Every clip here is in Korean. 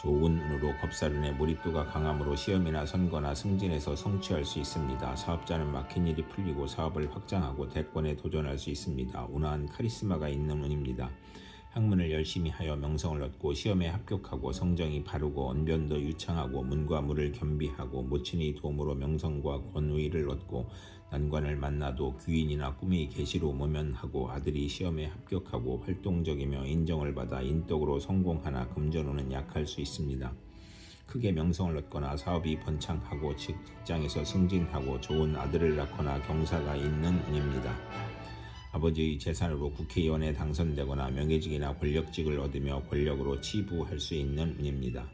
좋은 운으로 겁사륜의 몰입도가 강함으로 시험이나 선거나 승진에서 성취할 수 있습니다. 사업자는 막힌 일이 풀리고 사업을 확장하고 대권에 도전할 수 있습니다. 온화한 카리스마가 있는 운입니다. 학문을 열심히 하여 명성을 얻고 시험에 합격하고 성정이 바르고 언변도 유창하고 문과 무를 겸비하고 모친의 도움으로 명성과 권위를 얻고 난관을 만나도 귀인이나 꿈의 계시로 모면하고 아들이 시험에 합격하고 활동적이며 인정을 받아 인덕으로 성공하나 금전운은 약할 수 있습니다. 크게 명성을 얻거나 사업이 번창하고 직장에서 승진하고 좋은 아들을 낳거나 경사가 있는 운입니다. 아버지의 재산으로 국회의원에 당선되거나 명예직이나 권력직을 얻으며 권력으로 치부할 수 있는 운입니다.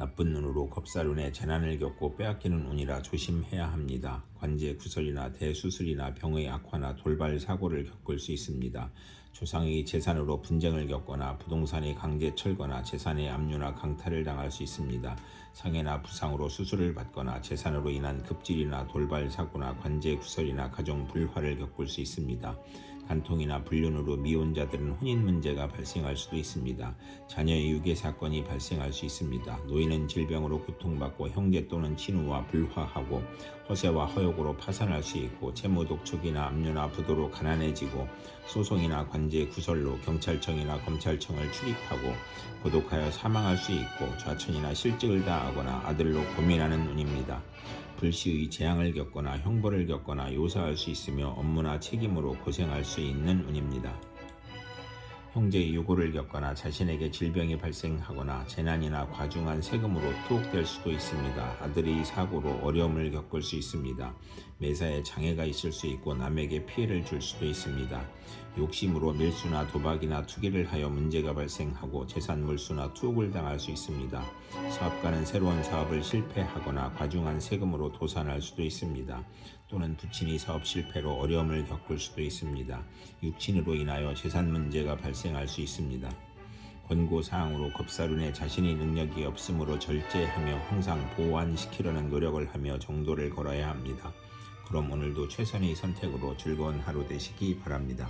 나쁜 눈으로 겁사륜에 재난을 겪고 빼앗기는 운이라 조심해야 합니다. 관제 구설이나 대수술이나 병의 악화나 돌발 사고를 겪을 수 있습니다. 조상의 재산으로 분쟁을 겪거나 부동산이 강제 철거나 재산의 압류나 강탈을 당할 수 있습니다. 상해나 부상으로 수술을 받거나 재산으로 인한 급질이나 돌발 사고나 관제 구설이나 가정 불화를 겪을 수 있습니다. 간통이나 불륜으로 미혼자들은 혼인 문제가 발생할 수도 있습니다. 자녀의 유괴 사건이 발생할 수 있습니다. 노인은 질병으로 고통받고 형제 또는 친우와 불화하고 허세와 허욕으로 파산할 수 있고 채무 독촉이나 압류나 부도로 가난해지고 소송이나 관제 구설로 경찰청이나 검찰청을 출입하고 고독하여 사망할 수 있고 좌천이나 실직을 당하거나 아들로 고민하는 운입니다. 불시의 재앙을 겪거나 형벌을 겪거나 요사할 수 있으며 업무나 책임으로 고생할 수 있는 운입니다. 형제의 요구를 겪거나 자신에게 질병이 발생하거나 재난이나 과중한 세금으로 투옥될 수도 있습니다. 아들이 사고로 어려움을 겪을 수 있습니다. 매사에 장애가 있을 수 있고 남에게 피해를 줄 수도 있습니다. 욕심으로 밀수나 도박이나 투기를 하여 문제가 발생하고 재산 물수나 투옥을 당할 수 있습니다. 사업가는 새로운 사업을 실패하거나 과중한 세금으로 도산할 수도 있습니다. 또는 부친이 사업 실패로 어려움을 겪을 수도 있습니다. 육친으로 인하여 재산 문제가 발생할 수 있습니다. 권고 사항으로 겁사륜에 자신의 능력이 없으므로 절제하며 항상 보완시키려는 노력을 하며 정도를 걸어야 합니다. 그럼 오늘도 최선의 선택으로 즐거운 하루 되시기 바랍니다.